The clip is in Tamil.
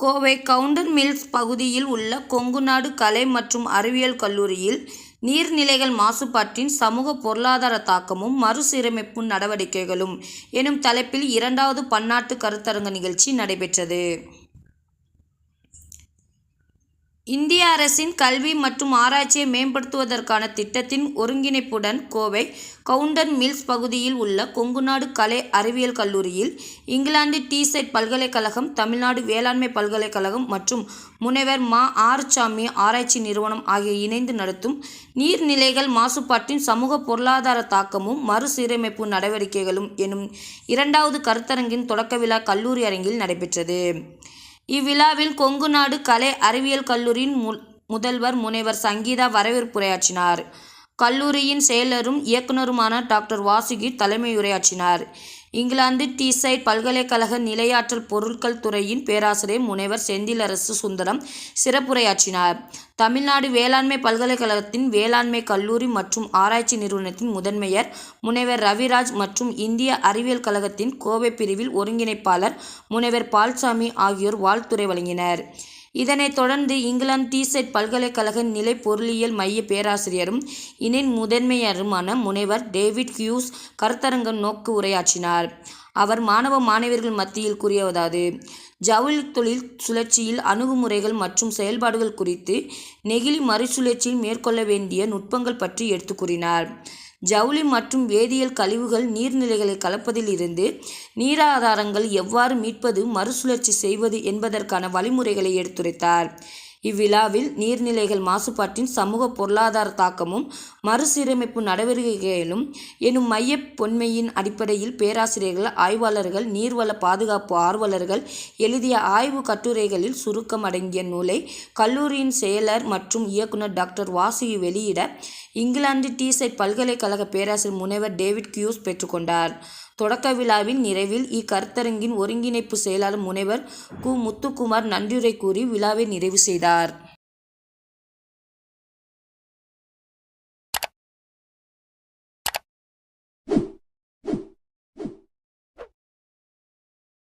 கோவை கவுண்டர் மில்ஸ் பகுதியில் உள்ள கொங்குநாடு கலை மற்றும் அறிவியல் கல்லூரியில் நீர்நிலைகள் மாசுபாட்டின் சமூக பொருளாதார தாக்கமும் மறுசீரமைப்பு நடவடிக்கைகளும். எனும் தலைப்பில் இரண்டாவது பன்னாட்டு கருத்தரங்க நிகழ்ச்சி நடைபெற்றது. இந்திய அரசின் கல்வி மற்றும் ஆராய்ச்சியை மேம்படுத்துவதற்கான திட்டத்தின் ஒருங்கிணைப்புடன் கோவை கவுண்டன் மில்ஸ் பகுதியில் உள்ள கொங்குநாடு கலை அறிவியல் கல்லூரியில் இங்கிலாந்து டீசெட் பல்கலைக்கழகம் தமிழ்நாடு வேளாண்மை பல்கலைக்கழகம் மற்றும் முனைவர் மா ஆறுசாமி ஆராய்ச்சி நிறுவனம் ஆகிய இணைந்து நடத்தும் நீர்நிலைகள் மாசுபாட்டின் சமூக பொருளாதார தாக்கமும் மறுசீரமைப்பு நடவடிக்கைகளும் எனும் இரண்டாவது கருத்தரங்கின் தொடக்க விழா கல்லூரி அரங்கில் நடைபெற்றது. இவ்விழாவில் கொங்கு நாடு கலை அறிவியல் கல்லூரியின் மு முதல்வர் முனைவர் சங்கீதா வரவேற்புரையாற்றினார். கல்லூரியின் செயலரும் இயக்குனருமான டாக்டர் வாசுகி தலைமையுரையாற்றினார். இங்கிலாந்து டீசைட் பல்கலைக்கழக நிலையாற்றல் பொருட்கள் துறையின் பேராசிரியர் முனைவர் செந்திலரசு சுந்தரம் சிறப்புரையாற்றினார். தமிழ்நாடு வேளாண்மை பல்கலைக்கழகத்தின் வேளாண்மை கல்லூரி மற்றும் ஆராய்ச்சி நிறுவனத்தின் முதன்மையர் முனைவர் ரவிராஜ் மற்றும் இந்திய அறிவியல் கழகத்தின் கோவை பிரிவில் ஒருங்கிணைப்பாளர் முனைவர் பால்சாமி ஆகியோர் வாழ்த்துறை வழங்கினர். இதனைத் தொடர்ந்து இங்கிலாந்து டீசெட் பல்கலைக்கழக நிலை பொருளியல் மைய பேராசிரியரும் இணை முதன்மையருமான முனைவர் டேவிட் ஹியூஸ் கருத்தரங்க நோக்கு உரையாற்றினார். அவர் மாணவ மாணவியர்கள் மத்தியில் கூறியதாவது ஜவுளி தொழில் சுழற்சியில் அணுகுமுறைகள் மற்றும் செயல்பாடுகள் குறித்து நெகிழி மறுசுழற்சியில் மேற்கொள்ள வேண்டிய நுட்பங்கள் பற்றி எடுத்து கூறினார். ஜவுளி மற்றும் வேதியியல் கழிவுகள் நீர்நிலைகளை கலப்பதில் இருந்து நீராதாரங்கள் எவ்வாறு மீட்பது மறுசுழற்சி செய்வது என்பதற்கான வழிமுறைகளை எடுத்துரைத்தார். இவ்விழாவில் நீர்நிலைகள் மாசுபாட்டின் சமூக பொருளாதார தாக்கமும் மறுசீரமைப்பு நடவடிக்கைகளும் எனும் மைய பொன்மையின் அடிப்படையில் பேராசிரியர்கள் ஆய்வாளர்கள் நீர்வள பாதுகாப்பு ஆர்வலர்கள் எழுதிய ஆய்வு கட்டுரைகளில் சுருக்கம் அடங்கிய நூலை கல்லூரியின் செயலர் மற்றும் இயக்குனர் டாக்டர் வாசுகி வெளியிட இங்கிலாந்து டீசைட் பல்கலைக்கழக பேராசிரியர் முனைவர் டேவிட் கியூஸ் பெற்றுக்கொண்டார் தொடக்க விழாவின் நிறைவில் இக்கருத்தரங்கின் ஒருங்கிணைப்பு செயலாளர் முனைவர் கு. முத்துக்குமார் நன்றியுரை கூறி விழாவை நிறைவு செய்தார். Mozart